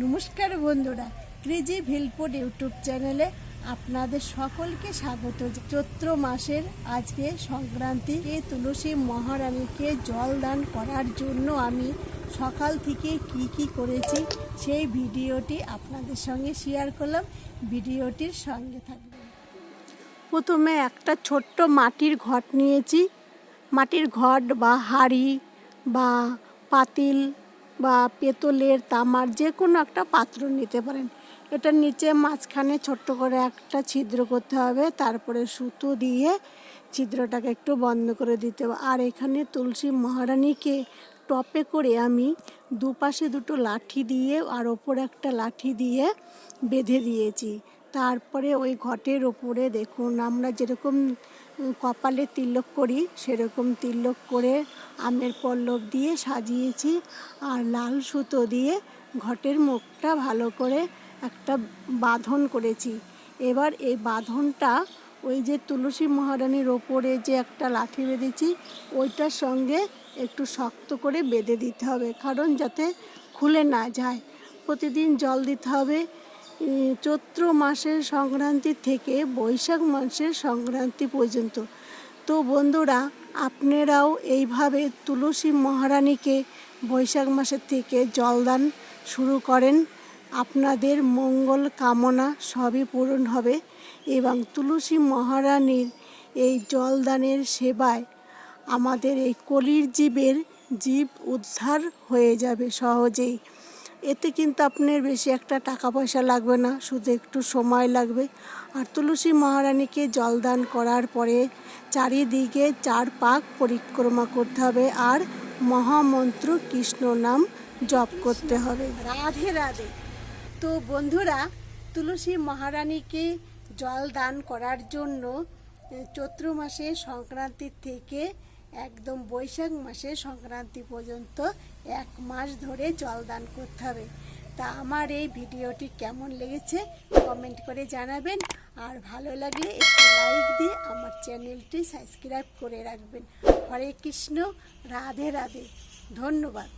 নমস্কার বন্ধুরা, crazy ভিলপুড YouTube চ্যানেলে আপনাদের সকলকে স্বাগত। চৈত্র মাসের আজকে সংক্রান্তি এই তুলসী মহারানীকে জল দান করার জন্য আমি সকাল থেকে কি কি করেছি, সেই ভিডিওটি আপনাদের সঙ্গে শেয়ার করলাম। ভিডিওটির সঙ্গে থাকবে প্রথমে একটা ছোট্ট মাটির ঘট নিয়েছি। মাটির ঘট বা হাঁড়ি বা পাতিল বা পেতলের, তামার যে কোনো একটা পাত্র নিতে পারেন। এটার নিচে মাঝখানে ছোট্ট করে একটা ছিদ্র করতে হবে, তারপরে সুতো দিয়ে ছিদ্রটাকে একটু বন্ধ করে দিতে হবে। আর এখানে তুলসী মহারানীকে টপে করে আমি দুপাশে দুটো লাঠি দিয়ে আর ওপরে একটা লাঠি দিয়ে বেঁধে দিয়েছি। তারপরে ওই ঘটের ওপরে দেখুন, আমরা যেরকম কপালে তিলক করি, সেরকম তিলক করে আমের পল্লব দিয়ে সাজিয়েছি আর লাল সুতো দিয়ে ঘটের মুখটা ভালো করে একটা বাঁধন করেছি। এবার এই বাঁধনটা ওই যে তুলসী মহারানীর ওপরে যে একটা লাঠি বেঁধেছি, ওইটার সঙ্গে একটু শক্ত করে বেঁধে দিতে হবে, কারণ যাতে খুলে না যায়। প্রতিদিন জল দিতে হবে চৈত্র মাসের সংক্রান্তি থেকে বৈশাখ মাসের সংক্রান্তি পর্যন্ত। তো বন্ধুরা, আপনারাও এইভাবে তুলসী মহারানীকে বৈশাখ মাসের থেকে জলদান শুরু করেন। আপনাদের মঙ্গল কামনা সবই পূরণ হবে এবং তুলসী মহারানীর এই জলদানের সেবায় আমাদের এই কলির জীবের জীব উদ্ধার হয়ে যাবে সহজেই। এতে কিন্তু আপনার বেশি একটা টাকা পয়সা লাগবে না শুধু একটু সময় লাগবে। আর তুলসী মহারানীকে জলদান করার পরে চারিদিকে চার পাক পরিক্রমা করতে হবে আর মহামন্ত্র কৃষ্ণ নাম জপ করতে হবে। রাধে রাধে। তো বন্ধুরা তুলসী মহারানীকে জল দান করার জন্য চৈত্র মাসে সংক্রান্তির থেকে একদম বৈশাখ মাসে সংক্রান্তি পর্যন্ত এক মাস ধরে জল দান করতে হবে। তা আমার এই ভিডিওটি কেমন লেগেছে কমেন্ট করে জানাবেন। আর ভালো লাগলে একটু লাইক দিয়ে আমার চ্যানেলটি সাবস্ক্রাইব করে রাখবেন। হরে কৃষ্ণ, রাধে রাধে। ধন্যবাদ।